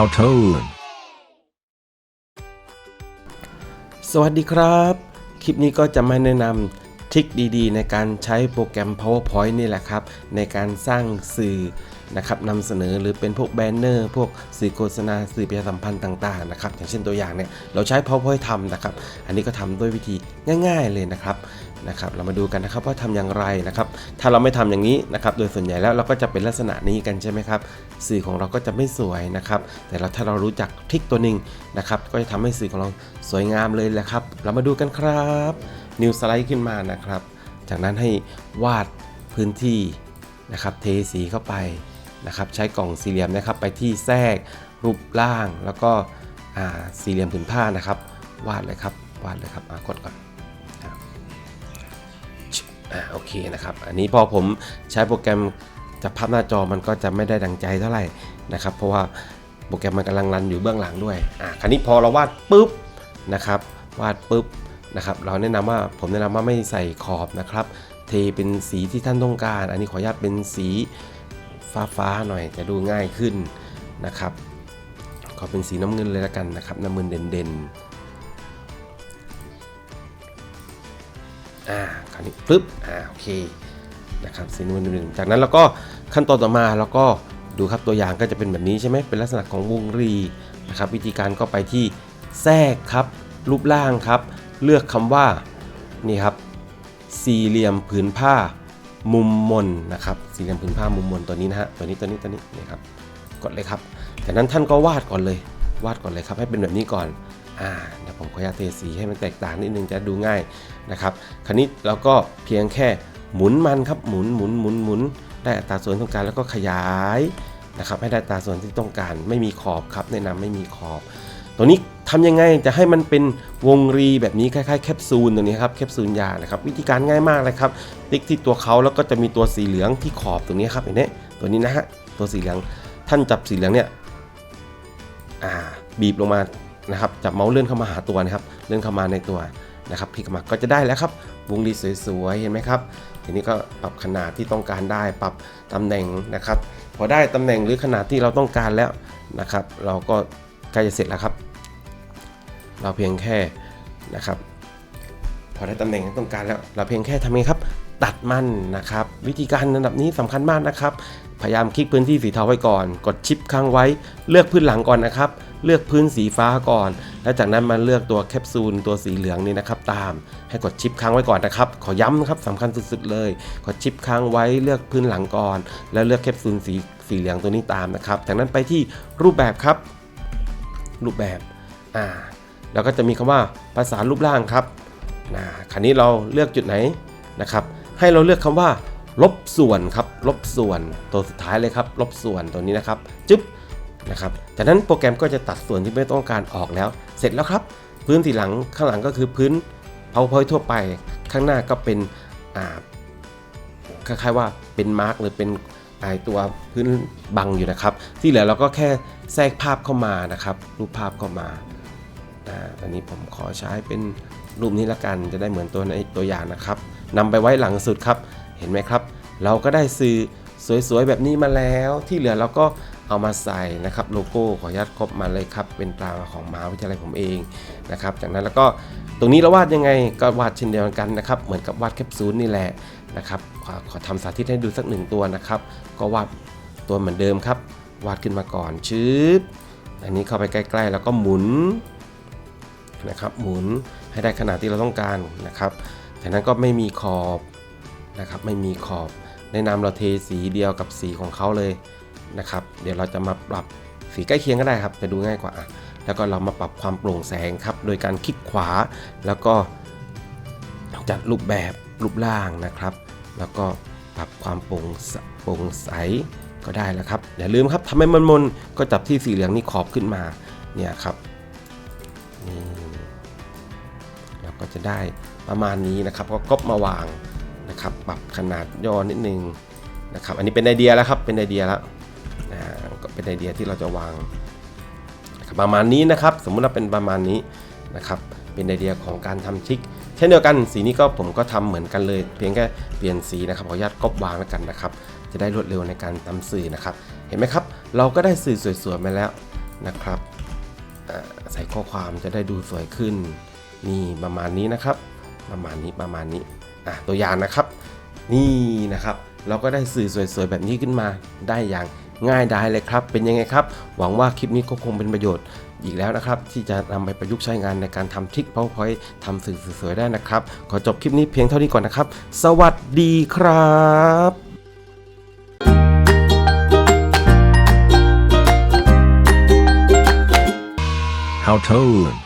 How to สวัสดีครับ คลิปนี้ก็จะมาแนะนำทริคดีๆ ในการใช้โปรแกรม PowerPoint นี่แหละครับ ในการสร้างสื่อนะครับนำเสนอหรือเป็นพวกแบนเนอร์ พวกสื่อโฆษณาสื่อประชาสัมพันธ์ต่างๆนะครับอย่างเช่นตัวอย่างเนี่ยเราใช้ PowerPoint ทำนะครับ อันนี้ก็ทำด้วยวิธีง่าย ๆเลยนะครับ นะครับเรามาดูกันนะครับว่าทำอย่างไรนะครับถ้าเราไม่ทำอย่างนี้นะครับโดยส่วนใหญ่แล้วเราก็จะเป็นลักษณะนี้กันใช่ไหมครับสื่อของเราก็จะไม่สวยนะครับแต่เราถ้าเรารู้จักทริคตัวหนึ่งนะครับก็จะทำให้สื่อของเราสวยงามเลยแหละครับ เรามาดูกันครับนิวสไลด์ขึ้นมานะครับ จากนั้นให้วาดพื้นที่นะครับเทสีเข้าไปนะครับใช้กล่องสี่เหลี่ยมนะครับไปที่แทรกรูปร่างแล้วก็สี่เหลี่ยมผืนผ้านะครับ วาดเลยครับวาดเลยครับกดก่อน อ่าโอเคนะครับ อันนี้พอผมใช้โปรแกรมจับภาพหน้าจอมันก็จะไม่ได้ดังใจเท่าไหร่นะครับ เพราะว่าโปรแกรมมันกำลังรันอยู่เบื้องหลังด้วย อ่าคราวนี้พอเราวาดปุ๊บนะครับ วาดปุ๊บนะครับเราแนะนำว่าผมแนะนำว่าไม่ใส่ขอบนะครับ เทเป็นสีที่ท่านต้องการ อันนี้ขออนุญาตเป็นสีฟ้าฟ้าหน่อยจะดูง่ายขึ้นนะครับ ขอเป็นสีน้ำเงินเลยละกันนะครับ น้ำเงินเด่นๆ อ่าคราวนี้ปึ๊บอ่าโอเคนะครับสีนวลหนึ่งจากนั้นเราก็ขั้นตอนต่อมาเราก็ดูครับตัวอย่างก็จะเป็นแบบนี้ใช่ไหมเป็นลักษณะของวงรีนะครับวิธีการก็ไปที่แทรกครับ รูปร่างครับ เลือกคำว่านี่ครับสี่เหลี่ยมผืนผ้ามุมมนนะครับสี่เหลี่ยมผืนผ้ามุมมนตัวนี้นะฮะตัวนี้ตัวนี้ตัวนี้นี่ครับกดเลยครับจากนั้นท่านก็วาดก่อนเลย วาดก่อนเลยครับให้เป็นแบบนี้ก่อน อ่าเดี๋ยวผมขออนุญาตเทสีให้มันแตกต่างนิดนึงจะดูง่ายนะครับคราวนี้เราก็เพียงแค่หมุนมันครับหมุนหมุนหมุนหมุนได้อัตราส่วนต้องการแล้วก็ขยายนะครับให้ได้อัตราส่วนที่ต้องการไม่มีขอบครับแนะนำไม่มีขอบ ตัวนี้ทำยังไงจะให้มันเป็นวงรีแบบนี้คล้ายๆแคปซูลตัวนี้ครับแคปซูลยานะครับวิธีการง่ายมากเลยครับติ๊กที่ตัวเขาแล้วก็จะมีตัวสีเหลืองที่ขอบตรงนี้ครับเห็นไหมตัวนี้นะฮะตัวสีเหลืองท่านจับสีเหลืองเนี่ยอ่าบีบลงมา นะครับจับเมาส์เลื่อนเข้ามาหาตัวนะครับเลื่อนเข้ามาในตัวนะครับพลิกมาก็จะได้แล้วครับ วงรีสวยๆเห็นไหมครับทีนี้ก็ปรับขนาดที่ต้องการได้ปรับตำแหน่งนะครับพอได้ตำแหน่งหรือขนาดที่เราต้องการแล้วนะครับ เราก็ใกล้จะเสร็จแล้วครับ เราเพียงแค่นะครับ พอได้ตำแหน่งที่ต้องการแล้ว เราเพียงแค่ทำไงครับ ตัดมันนะครับ วิธีการระดับนี้สำคัญมากนะครับ พยายามคลิกพื้นที่สีเทาไว้ก่อน กดชิปค้างไว้ เลือกพื้นหลังก่อนนะครับ เลือกพื้นสีฟ้าก่อน แล้วจากนั้นมาเลือกตัวแคปซูลตัวสีเหลืองนี่นะครับ ตามให้กดชิปค้างไว้ก่อนนะครับ ขอย้ำนะครับสำคัญสุดๆเลย กดชิปค้างไว้เลือกพื้นหลังก่อน แล้วเลือกแคปซูลสีสีเหลืองตัวนี้ตามนะครับ จากนั้นไปที่รูปแบบครับ รูปแบบอ่าแล้วก็จะมีคำว่าภาษารูปร่างครับนะคราวนี้เราเลือกจุดไหนนะครับ ให้เราเลือกคำว่า ลบส่วนครับ ลบส่วนตัวสุดท้ายเลยครับ ลบส่วนตัวนี้นะครับ จึ๊บนะครับ จากนั้นโปรแกรมก็จะตัดส่วนที่ไม่ต้องการออกแล้ว เสร็จแล้วครับ พื้นที่หลังข้างหลังก็คือพื้น PowerPoint ทั่วไป ข้างหน้าก็เป็นอ่าคล้ายๆว่าเป็นมาร์กหรือเป็นไอตัวพื้นบังอยู่นะครับ ที่เหลือเราก็แค่แทรกภาพเข้ามานะครับ รูปภาพเข้ามาอ่าตอนนี้ผมขอใช้เป็นรูปนี้ละกันจะได้เหมือนตัวในตัวอย่างนะครับ นำไปไว้หลังสุดครับ เห็นไหมครับ เราก็ได้สื่อสวยๆแบบนี้มาแล้ว ที่เหลือเราก็เอามาใส่นะครับโลโก้ขออนุญาตครบมาเลยครับ เป็นตราของมหาวิทยาลัยผมเองนะครับ จากนั้นแล้วก็ตรงนี้เราวาดยังไงก็วาดเช่นเดียวกันนะครับ เหมือนกับวาดแคปซูลนี่แหละนะครับขอขอทำสาธิตให้ดูสักหนึ่งตัวนะครับ ก็วาดตัวเหมือนเดิมครับ วาดขึ้นมาก่อนชืบอันนี้เข้าไปใกล้ๆ แล้วก็หมุนนะครับหมุนให้ได้ขนาดที่เราต้องการนะครับ จากนั้นก็ไม่มีขอบนะครับ ไม่มีขอบแนะนำเราเทสีเดียวกับสีของเขาเลยนะครับ เดี๋ยวเราจะมาปรับสีใกล้เคียงก็ได้ครับ จะดูง่ายกว่าอะแล้วก็เรามาปรับความโปร่งแสงครับ โดยการคลิกขวา แล้วก็จัดรูปแบบรูปร่างนะครับ แล้วก็ปรับความโปร่งโปร่งใสก็ได้แล้วครับ อย่าลืมครับทำให้มันมนก็จับที่สีเหลืองนี่ขอบขึ้นมาเนี่ยครับนี่ ก็จะได้ประมาณนี้นะครับ ก็ก๊อปมาวางนะครับ ปรับขนาดย่อนิดนึงนะครับ อันนี้เป็นไอเดียแล้วครับ เป็นไอเดียแล้วอ่าก็เป็นไอเดียที่เราจะวางประมาณนี้นะครับ สมมุติว่าเป็นประมาณนี้นะครับ เป็นไอเดียของการทำชิกเช่นเดียวกันสีนี้ก็ผมก็ทำเหมือนกันเลย เพียงแค่เปลี่ยนสีนะครับขออนุญาตก๊อปวางแล้วกันนะครับ จะได้รวดเร็วในการทำสื่อนะครับ เห็นไหมครับ เราก็ได้สื่อสวยๆมาแล้วนะครับใส่ข้อความจะได้ดูสวยขึ้น นี่ประมาณนี้นะครับ ประมาณนี้ประมาณนี้อะตัวอย่างนะครับ นี่นะครับ เราก็ได้สื่อสวยๆแบบนี้ขึ้นมาได้อย่างง่ายดายเลยครับ เป็นยังไงครับ หวังว่าคลิปนี้ก็คงเป็นประโยชน์อีกแล้วนะครับ ที่จะนำไปประยุกต์ใช้งานในการทำทริค PowerPoint ทำสื่อสวยๆได้นะครับ ขอจบคลิปนี้เพียงเท่านี้ก่อนนะครับ สวัสดีครับ How to